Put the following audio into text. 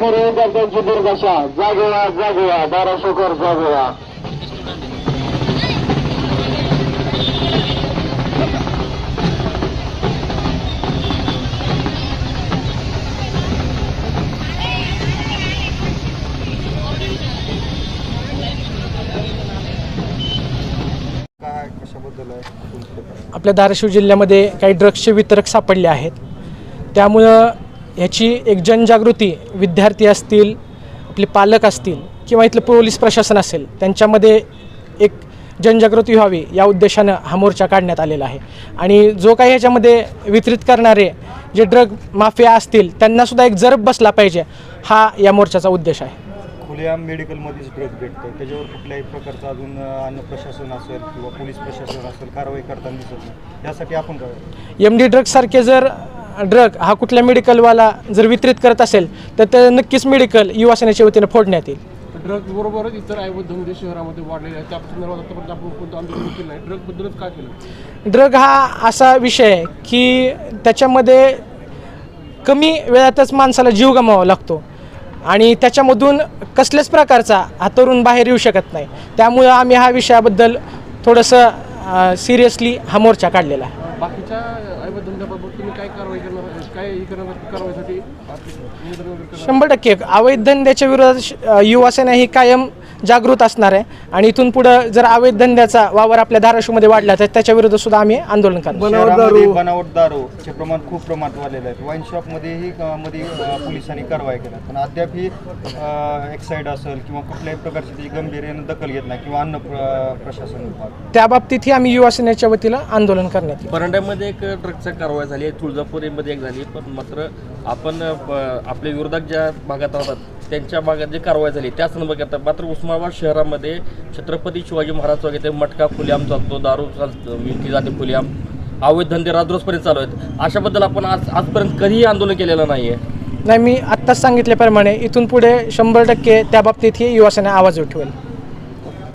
खरे विद्यार्थ्यांची दुर्दशा जागोवा जागोवा बाराशेकर जागोवा. काय? आपल्या धाराशिव जिल्ह्यामध्ये काही ड्रग्सचे वितरक सापडले आहेत. त्यामुळं ह्याची एक जनजागृती विद्यार्थी असतील आपले पालक असतील किंवा इथलं पोलीस प्रशासन असेल त्यांच्यामध्ये एक जनजागृती व्हावी या उद्देशानं हा मोर्चा काढण्यात आलेला आहे. आणि जो काही ह्याच्यामध्ये वितरित करणारे जे ड्रग माफिया असतील त्यांनासुद्धा एक जरब बसला पाहिजे हा या मोर्चाचा उद्देश आहे. खुलेआम मेडिकलमध्येच ड्रग भेटतं. त्याच्यावर कुठल्याही प्रकारचं अजून अन्न प्रशासन असेल किंवा पोलीस प्रशासन असेल कारवाई करताना दिसत नाही. यासाठी आपण काय? एम डी ड्रग्ससारखे जर ड्रग हा कुठल्या मेडिकलवाला जर वितरित करत असेल तर ते नक्कीच मेडिकल युवा सेनेच्या वतीनं फोडण्यात येईल. ड्रग बरोबरच इतर आयुधंदे शहरामध्ये वाढलेले आहेत त्या संदर्भात आतापर्यंत आपण कोणतं आंदोलन केलं नाही. ड्रग बद्दलच काय केलं? ड्रग हा असा विषय आहे की त्याच्यामध्ये कमी वेळातच माणसाला जीव गमावा लागतो. आणि त्याच्यामधून कसल्याच प्रकारचा हा तरुण बाहेर येऊ शकत नाही. त्यामुळं आम्ही हा विषयाबद्दल थोडंसं सिरियसली हा मोर्चा काढलेला आहे बाकीच्या आयुधंद्याबाबत तुम्ही काय कारवाई करणार काय हे करणार कारवाईसाठी आर्थिक निवेदन वगैरे करणार? शंभर टक्के अवैध धंद्याच्या विरोधात युवासेना ही कायम जागृत असणार आहे. आणि इथून पुढं जर अवैध धंद्याचा वावर आपल्या धाराशिवमध्ये वाढला तर त्याच्या विरोधात सुद्धा आम्ही आंदोलन करणार. शहरामध्ये बनावट दारूचे प्रमाण खूप प्रमाणात वाढलेलं आहे वाईन शॉपमध्येही अं, मध्ये अं, पोलिसांनी कारवाई केल्या पण अद्याप ही एक्साईड असेल किंवा कुठल्याही प्रकारची त्याची गंभीर्यानं दखल घेत नाही किंवा अन्न प्र- प्रशासन विभाग. त्या बाबतीतही आम्ही युवा सेनेच्या वतीनं आंदोलन करण्यात येईल. परांड्यामध्ये एक ड्रग्सची कारवाई झाली आहे. तुळजापुरीमध्ये एक झाली पण मात्र आपण अ, प- आपल्या विरोधात ज्या भागात राहतात त्यांच्या भागात जी कारवाई झाली त्या संदर्भात मात्र उस्मानाबाद शहरामध्ये छत्रपती शिवाजी महाराज वगैरे मटका फुलेआम चालतो दारू चालतो विकली जाते फुलेआम. अवैध धंदे राजरोजपर्यंत चालू आहेत. अशाबद्दल आपण आज आजपर्यंत कधीही आंदोलन केलेलं नाही आहे नाही मी आत्ताच सांगितल्याप्रमाणे इथून पुढे शंभर टक्के त्या बाबतीतही युवा सेना आवाज उठवेल